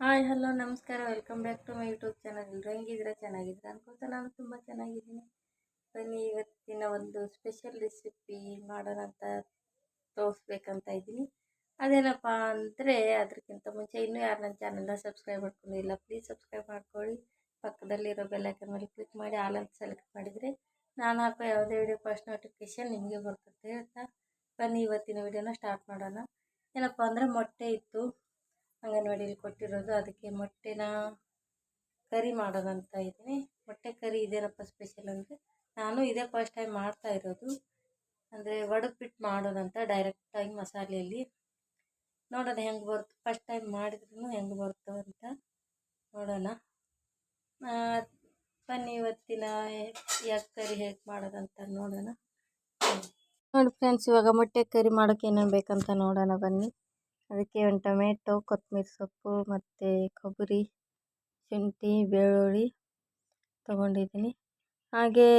Hi, hello, ನಮಸ್ಕಾರ. Welcome back to my YouTube channel ಎಲ್ಲರೂ ಹೆಂಗಿದ್ರೆ ಚೆನ್ನಾಗಿದ್ರೆ ಅನ್ಕೋತ ನಾನು ತುಂಬ ಚೆನ್ನಾಗಿದ್ದೀನಿ. ಬನ್ನಿ, ಇವತ್ತಿನ ಒಂದು ಸ್ಪೆಷಲ್ ರೆಸಿಪಿ ಮಾಡೋಣ ಅಂತ ತೋರಿಸ್ಬೇಕಂತ ಇದ್ದೀನಿ. ಅದೇನಪ್ಪ ಅಂದರೆ ಅದಕ್ಕಿಂತ ಮುಂಚೆ ಇನ್ನೂ ಯಾರು ನನ್ನ ಚಾನಲ್ನ ಸಬ್ಸ್ಕ್ರೈಬ್ ಮಾಡ್ಕೊಂಡಿಲ್ಲ ಪ್ಲೀಸ್ ಸಬ್ಸ್ಕ್ರೈಬ್ ಮಾಡ್ಕೊಳ್ಳಿ. ಪಕ್ಕದಲ್ಲಿರೋ ಬೆಲ್ಲೈಕನ್ ಮೇಲೆ ಕ್ಲಿಕ್ ಮಾಡಿ ಆಲ್ ಅಂತ ಸೆಲೆಕ್ಟ್ ಮಾಡಿದರೆ ನಾನು ಹಾಕೋ ಯಾವುದೇ ವಿಡಿಯೋ ಫಸ್ಟ್ ನೋಟಿಫಿಕೇಶನ್ ನಿಮಗೆ ಬರ್ತದೆ ಹೇಳ್ತಾ ಬನ್ನಿ, ಇವತ್ತಿನ ವಿಡಿಯೋನ ಸ್ಟಾರ್ಟ್ ಮಾಡೋಣ. ಏನಪ್ಪ ಅಂದರೆ ಮೊಟ್ಟೆ ಇತ್ತು. ಅಂಗನವಾಡಿಯಲ್ಲಿ ಕೊಟ್ಟಿರೋದು. ಅದಕ್ಕೆ ಮೊಟ್ಟೆನ ಕರಿ ಮಾಡೋದಂತ ಇದ್ದೀನಿ. ಮೊಟ್ಟೆ ಕರಿ ಇದೇನಪ್ಪ ಸ್ಪೆಷಲ್ ಅಂದರೆ, ನಾನು ಇದೇ ಫಸ್ಟ್ ಟೈಮ್ ಮಾಡ್ತಾ ಇರೋದು. ಅಂದರೆ ಒಡಗ್ಬಿಟ್ಟು ಮಾಡೋದಂತ ಡೈರೆಕ್ಟಾಗಿ ಮಸಾಲೆಯಲ್ಲಿ. ನೋಡೋಣ ಹೆಂಗೆ ಬರುತ್ತೆ ಫಸ್ಟ್ ಟೈಮ್ ಮಾಡಿದ್ರೂ ಹೆಂಗೆ ಬರುತ್ತೆ ಅಂತ ನೋಡೋಣ. ಬನ್ನಿ ಇವತ್ತಿನ ಯಾಕೆ ಕರಿ ಹೇಗೆ ಮಾಡೋದಂತ ನೋಡೋಣ. ನೋಡಿ ಫ್ರೆಂಡ್ಸ್ ಇವಾಗ ಮೊಟ್ಟೆ ಕರಿ ಮಾಡೋಕ್ಕೆ ಏನೇನು ಬೇಕಂತ ನೋಡೋಣ ಬನ್ನಿ. ಅದಕ್ಕೆ ಒಂದು ಟೊಮೆಟೊ, ಕೊತ್ತಂಬರಿ ಸೊಪ್ಪು ಮತ್ತು ಕೊಬ್ಬರಿ, ಶುಂಠಿ, ಬೆಳ್ಳುಳ್ಳಿ ತೊಗೊಂಡಿದ್ದೀನಿ. ಹಾಗೇ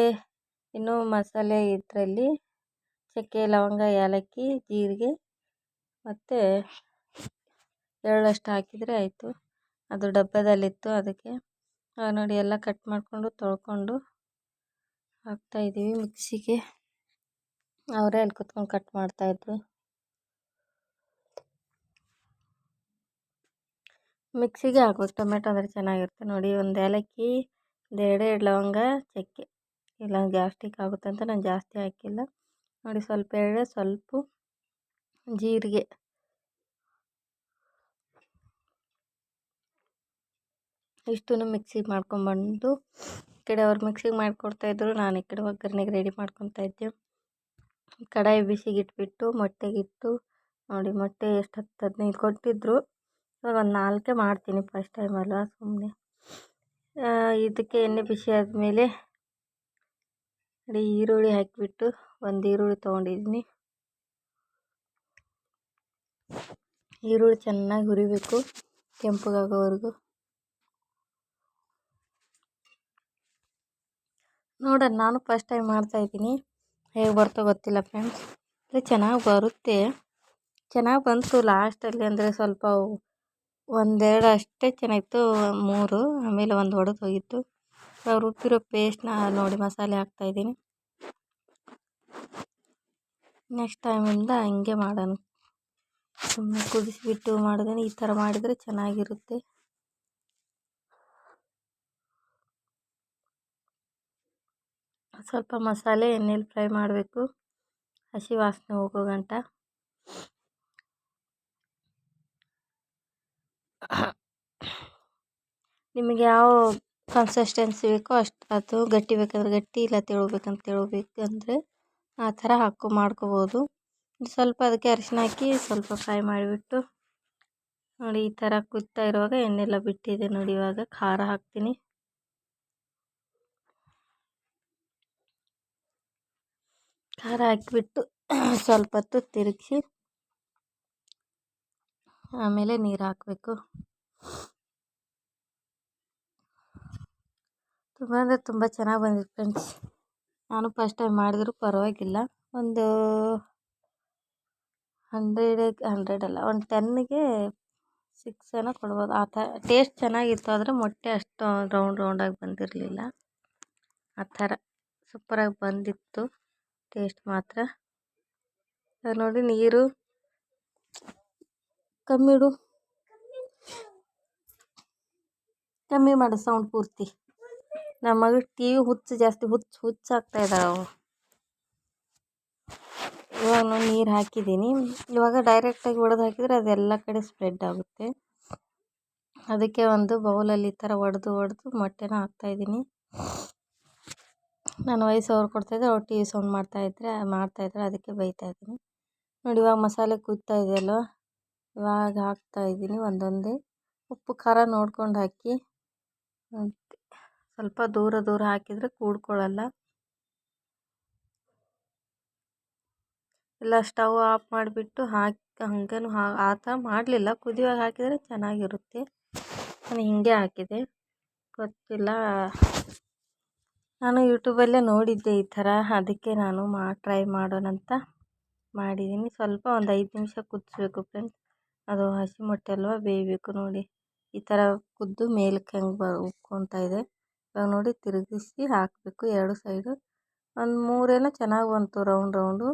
ಇನ್ನೂ ಮಸಾಲೆ ಇದರಲ್ಲಿ ಚಕ್ಕೆ, ಲವಂಗ, ಏಲಕ್ಕಿ, ಜೀರಿಗೆ ಮತ್ತು ಎಳ್ಳಷ್ಟು ಹಾಕಿದರೆ ಆಯಿತು. ಅದು ಡಬ್ಬದಲ್ಲಿತ್ತು ಅದಕ್ಕೆ. ನೋಡಿ ಎಲ್ಲ ಕಟ್ ಮಾಡಿಕೊಂಡು ತೊಳ್ಕೊಂಡು ಹಾಕ್ತಾಯಿದ್ದೀವಿ ಮಿಕ್ಸಿಗೆ. ಅವರೇ ಅಲ್ಲಿ ಕುತ್ಕೊಂಡು ಕಟ್ ಮಾಡ್ತಾಯಿದ್ರು ಮಿಕ್ಸಿಗೆ ಹಾಕ್ಬೇಕು ಟೊಮೆಟೊ ಅಂದರೆ ಚೆನ್ನಾಗಿರುತ್ತೆ ನೋಡಿ. ಒಂದು ಏಲಕ್ಕಿ, ಒಂದು ಎರಡೆರಡು ಎರಡು ಲವಂಗ, ಚಕ್ಕೆ. ಇಲ್ಲ ಗ್ಯಾಸ್ಟಿಕ್ ಆಗುತ್ತೆ ಅಂತ ನಾನು ಜಾಸ್ತಿ ಹಾಕಿಲ್ಲ. ನೋಡಿ, ಸ್ವಲ್ಪ ಎಳೆ ಸ್ವಲ್ಪ ಜೀರಿಗೆ. ಇಷ್ಟನ್ನು ಮಿಕ್ಸಿಗೆ ಮಾಡ್ಕೊಂಬಂದು ಈ ಕಡೆ ಅವ್ರು ಮಿಕ್ಸಿಗೆ ಮಾಡಿಕೊಡ್ತಾಯಿದ್ರು ನಾನು ಈ ಕಡೆ ಒಗ್ಗರಣೆಗೆ ರೆಡಿ ಮಾಡ್ಕೊತಾ ಇದ್ದೆ. ಕಡಾಯಿ ಬಿಸಿಗೆ ಇಟ್ಬಿಟ್ಟು ಮೊಟ್ಟೆಗಿಟ್ಟು ನೋಡಿ, ಮೊಟ್ಟೆ ಎಷ್ಟು ಹತ್ತು ಹದಿನೈದು ಕೊಟ್ಟಿದ್ದರು ಇವಾಗ ಒಂದು ನಾಲ್ಕೇ ಮಾಡ್ತೀನಿ ಫಸ್ಟ್ ಟೈಮ್ ಅಲ್ವಾ ಸುಮ್ಮನೆ ಇದಕ್ಕೆ ಎಣ್ಣೆ ಬಿಸಿ ಆದಮೇಲೆ ಈರುಳ್ಳಿ ಹಾಕಿಬಿಟ್ಟು ಒಂದು ಈರುಳ್ಳಿ ತೊಗೊಂಡಿದ್ದೀನಿ. ಈರುಳ್ಳಿ ಚೆನ್ನಾಗಿ ಹುರಿಬೇಕು ಕೆಂಪಗಾಗೋವರೆಗೂ. ನೋಡೋಣ, ನಾನು ಫಸ್ಟ್ ಟೈಮ್ ಮಾಡ್ತಾಯಿದ್ದೀನಿ ಹೇಗೆ ಬರ್ತೋ ಗೊತ್ತಿಲ್ಲ ಫ್ರೆಂಡ್ಸ್ ಅಂದರೆ ಚೆನ್ನಾಗಿ ಬರುತ್ತೆ. ಚೆನ್ನಾಗಿ ಬಂತು ಲಾಸ್ಟಲ್ಲಿ ಅಂದರೆ ಸ್ವಲ್ಪ ಒಂದೆರಡು ಅಷ್ಟೇ ಚೆನ್ನಾಗಿತ್ತು, ಮೂರು, ಆಮೇಲೆ ಒಂದು ಒಡೆದು ಹೋಗಿತ್ತು. ಇವಾಗ ರುಬ್ಬಿರೋ ಪೇಸ್ಟ್ನ ನೋಡಿ ಮಸಾಲೆ ಹಾಕ್ತಾಯಿದ್ದೀನಿ ನೆಕ್ಸ್ಟ್ ಟೈಮಿಂದ ಹಂಗೆ ಮಾಡೋಣ. ಸುಮ್ಮನೆ ಕುದಿಸಿಬಿಟ್ಟು ಮಾಡಿದ್ರೆ ಈ ಥರ ಮಾಡಿದರೆ ಚೆನ್ನಾಗಿರುತ್ತೆ. ಸ್ವಲ್ಪ ಮಸಾಲೆ ಎಣ್ಣೆಲಿ ಫ್ರೈ ಮಾಡಬೇಕು. ಹಸಿ ವಾಸನೆ ಹೋಗೋ ಗಂಟ. ನಿಮಗೆ ಯಾವ ಕನ್ಸಿಸ್ಟೆನ್ಸಿ ಬೇಕೋ ಅಷ್ಟು ಅದು ಗಟ್ಟಿ ಬೇಕಂದ್ರೆ ಗಟ್ಟಿ ಇಲ್ಲ ತೆಳು ಬೇಕಂತ ಆ ಥರ ಹಾಕೋ ಮಾಡ್ಕೋಬೋದು. ಸ್ವಲ್ಪ ಅದಕ್ಕೆ ಅರಿಶಿನ ಹಾಕಿ ಸ್ವಲ್ಪ ಫ್ರೈ ಮಾಡಿಬಿಟ್ಟು ನೋಡಿ ಈ ಥರ ಕುದ್ತಾ ಇರುವಾಗ ಎಣ್ಣೆಲ್ಲ ಬಿಟ್ಟಿದೆ ನೋಡಿ ಇವಾಗ ಖಾರ ಹಾಕ್ತೀನಿ. ಖಾರ ಹಾಕಿಬಿಟ್ಟು ಸ್ವಲ್ಪ ಹೊತ್ತು ತಿರುಗಿಸಿ ಆಮೇಲೆ ನೀರು ಹಾಕಬೇಕು. ತುಂಬ ಅಂದರೆ ತುಂಬ ಚೆನ್ನಾಗಿ ಬಂದಿತ್ತು ಫ್ರೆಂಡ್ಸ್ ನಾನು ಫಸ್ಟ್ ಟೈಮ್ ಮಾಡಿದ್ರು ಪರವಾಗಿಲ್ಲ. ಒಂದು ಹಂಡ್ರೆಡ್ ಹಂಡ್ರೆಡ್ ಅಲ್ಲ, ಒಂದು ಟೆನ್ನಿಗೆ ಸಿಕ್ಸ್ ಏನೋ ಕೊಡ್ಬೋದು. ಆ ಥರ ಟೇಸ್ಟ್ ಚೆನ್ನಾಗಿತ್ತು ಆದರೆ ಮೊಟ್ಟೆ ಅಷ್ಟು ರೌಂಡ್ ರೌಂಡಾಗಿ ಬಂದಿರಲಿಲ್ಲ. ಆ ಥರ ಸೂಪರಾಗಿ ಬಂದಿತ್ತು. ಟೇಸ್ಟ್ ಮಾತ್ರ. ನೋಡಿ ನೀರು ಕಮ್ಮಿ ಇಡು. ಕಮ್ಮಿ ಮಾಡು ಸೌಂಡ್ ಪೂರ್ತಿ. ನಮ್ಮ ಮಗ ಟಿ ವಿ ಹುಚ್ಚು ಜಾಸ್ತಿ, ಹುಚ್ಚು ಹುಚ್ಚು ಆಗ್ತಾ ಇದ್ದಾಳೆ ಅವಳು. ಇವಾಗ ನಾನು ನೀರು ಹಾಕಿದ್ದೀನಿ. ಇವಾಗ ಡೈರೆಕ್ಟಾಗಿ ಒಡೆದು ಹಾಕಿದರೆ ಅದೆಲ್ಲ ಕಡೆ ಸ್ಪ್ರೆಡ್ ಆಗುತ್ತೆ. ಅದಕ್ಕೆ ಒಂದು ಬೌಲಲ್ಲಿ ಈ ಥರ ಒಡೆದು ಒಡೆದು ಮೊಟ್ಟೆನ ಹಾಕ್ತಾಯಿದ್ದೀನಿ ನಾನು ವಯಸ್ಸು ಅವ್ರು ಕೊಡ್ತಾಯಿದ್ದೆ ಅವ್ರು ಟಿ ವಿ ಸೌಂಡ್ ಮಾಡ್ತಾಯಿದ್ರೆ ಮಾಡ್ತಾಯಿದ್ರೆ ಅದಕ್ಕೆ ಬೈತಾಯಿದ್ದೀನಿ ನೋಡಿ ಇವಾಗ ಮಸಾಲೆ ಕುದ್ತಾ ಇದೆಯಲ್ವ? ಇವಾಗ ಹಾಕ್ತಾಯಿದ್ದೀನಿ ಒಂದೊಂದೇ. ಉಪ್ಪು ಖಾರ ನೋಡ್ಕೊಂಡು ಹಾಕಿ. ಸ್ವಲ್ಪ ದೂರ ದೂರ ಹಾಕಿದರೆ ಕೂಡ್ಕೊಳ್ಳಲ್ಲ. ಇಲ್ಲ ಸ್ಟವ್ ಆಫ್ ಮಾಡಿಬಿಟ್ಟು ಹಾಕಿ, ಹಂಗೇನು ಆ ಥರ ಮಾಡಲಿಲ್ಲ. ಕುದಿಯುವಾಗ ಹಾಕಿದರೆ ಚೆನ್ನಾಗಿರುತ್ತೆ. ನಾನು ಹಿಂಗೆ ಹಾಕಿದೆ. ಗೊತ್ತಿಲ್ಲ. ನಾನು ಯೂಟ್ಯೂಬಲ್ಲೇ ನೋಡಿದ್ದೆ ಈ ಥರ. ಅದಕ್ಕೆ ನಾನು ಮಾ, ಟ್ರೈ ಮಾಡೋಣ ಅಂತ ಮಾಡಿದ್ದೀನಿ. ಸ್ವಲ್ಪ ಒಂದು ಐದು ನಿಮಿಷ ಕುದಿಸ್ಬೇಕು ಫ್ರೆಂಡ್ಸ್ ಅದು ಹಸಿ ಮೊಟ್ಟೆ ಅಲ್ವಾ? ಬೇಯಬೇಕು ನೋಡಿ. ಈ ಥರ ಕುದ್ದು ಮೇಲಕ್ಕೆ ಹೆಂಗೆ ಬ, ಉಕ್ಕೊತಾ ಇದೆ. ಇವಾಗ ನೋಡಿ ತಿರುಗಿಸಿ ಹಾಕಬೇಕು ಎರಡು ಸೈಡು. ಒಂದು ಮೂರೇನೋ ಚೆನ್ನಾಗಿ ಬಂತು ರೌಂಡ್ ರೌಂಡು.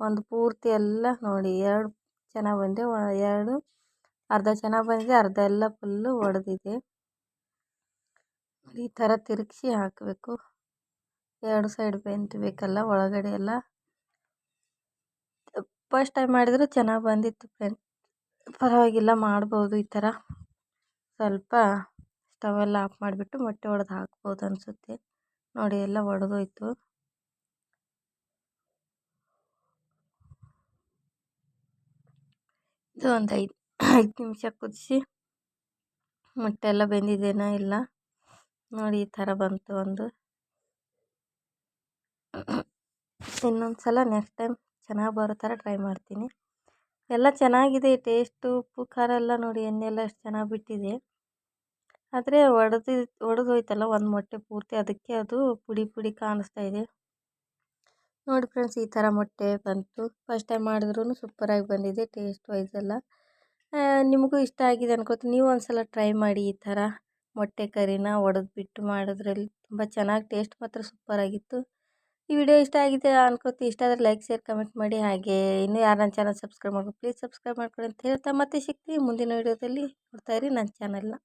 ಒಂದು ಪೂರ್ತಿ ಎಲ್ಲ ನೋಡಿ ಎರಡು ಚೆನ್ನಾಗಿ ಬಂದಿದೆ. ಎರಡು ಅರ್ಧ ಚೆನ್ನಾಗಿ ಬಂದಿದೆ, ಅರ್ಧ ಎಲ್ಲ ಫುಲ್ಲು ಒಡೆದಿದೆ. ಈ ಥರ ತಿರುಗಿಸಿ ಹಾಕಬೇಕು. ಎರಡು ಸೈಡ್ ಬೇಕಲ್ಲ ಒಳಗಡೆ ಎಲ್ಲ. ಫಸ್ಟ್ ಟೈಮ್ ಮಾಡಿದರೂ ಚೆನ್ನಾಗಿ ಬಂದಿತ್ತು ಫ್ರೆಂಡ್. ಪರವಾಗಿಲ್ಲ, ಮಾಡ್ಬೋದು ಈ ಥರ. ಸ್ವಲ್ಪ ಸ್ಟವೆಲ್ಲ ಆಫ್ ಮಾಡಿಬಿಟ್ಟು ಮೊಟ್ಟೆ ಒಡೆದು ಹಾಕ್ಬೋದು ಅನಿಸುತ್ತೆ. ನೋಡಿ, ಎಲ್ಲ ಒಡೆದೋಯ್ತು. ಇದು ಒಂದು ಐದು ಐದು ನಿಮಿಷ ಕುದಿಸಿ ಮೊಟ್ಟೆ ಎಲ್ಲ ಬೆಂದಿದ್ದೇನಾ ಇಲ್ಲ? ನೋಡಿ, ಈ ಥರ ಬಂತು ಒಂದು. ಇನ್ನೊಂದು ಸಲ ನೆಕ್ಸ್ಟ್ ಟೈಮ್ ಚೆನ್ನಾಗಿ ಬರೋ ಥರ ಟ್ರೈ ಮಾಡ್ತೀನಿ. ಎಲ್ಲ ಚೆನ್ನಾಗಿದೆ ಟೇಸ್ಟು, ಉಪ್ಪು, ಖಾರ ಎಲ್ಲ ನೋಡಿ ಎಣ್ಣೆ ಎಲ್ಲ ಎಷ್ಟು ಚೆನ್ನಾಗಿ ಬಿಟ್ಟಿದೆ. ಆದರೆ ಒಡೆದು, ಒಡೆದೋಯ್ತಲ್ಲ ಒಂದು ಮೊಟ್ಟೆ ಪೂರ್ತಿ, ಅದಕ್ಕೆ ಅದು ಪುಡಿ ಪುಡಿ ಕಾಣಿಸ್ತಾ ಇದೆ. ನೋಡಿ ಫ್ರೆಂಡ್ಸ್, ಈ ಥರ ಮೊಟ್ಟೆ ಬಂತು. ಫಸ್ಟ್ ಟೈಮ್ ಮಾಡಿದ್ರೂ ಸೂಪರಾಗಿ ಬಂದಿದೆ ಟೇಸ್ಟ್ ವೈಸ್ ಎಲ್ಲ. ನಿಮಗೂ ಇಷ್ಟ ಆಗಿದೆ ಅನ್ಕೋತೀನಿ. ನೀವು ಒಂದು ಸಲ ಟ್ರೈ ಮಾಡಿ ಈ ಥರ ಮೊಟ್ಟೆ ಕರಿನ ಒಡೆದ್ಬಿಟ್ಟು ಮಾಡೋದ್ರಲ್ಲಿ. ತುಂಬ ಚೆನ್ನಾಗಿ ಟೇಸ್ಟ್ ಮಾತ್ರ ಸೂಪರಾಗಿತ್ತು. ಈ ವಿಡಿಯೋ ಇಷ್ಟ ಆಗಿದೆ ಅನ್ಕೋತಿ, ಇಷ್ಟ ಆದರೆ ಲೈಕ್ ಶೇರ್ ಕಮೆಂಟ್ ಮಾಡಿ. ಹಾಗೆ ಇನ್ನೂ ಯಾರು ನನ್ನ ಚಾನಲ್ ಸಬ್ಸ್ಕ್ರೈಬ್ ಮಾಡ್ಕೊ ಪ್ಲೀಸ್ ಸಬ್ಸ್ಕ್ರೈಬ್ ಮಾಡ್ಕೊಳ್ಳಿ ಅಂತ ಹೇಳ್ತಾ ಮತ್ತೆ ಸಿಗ್ತೀವಿ ಮುಂದಿನ ವಿಡಿಯೋದಲ್ಲಿ. ನೋಡ್ತಾಯಿರಿ ನನ್ನ ಚಾನಲ್ನ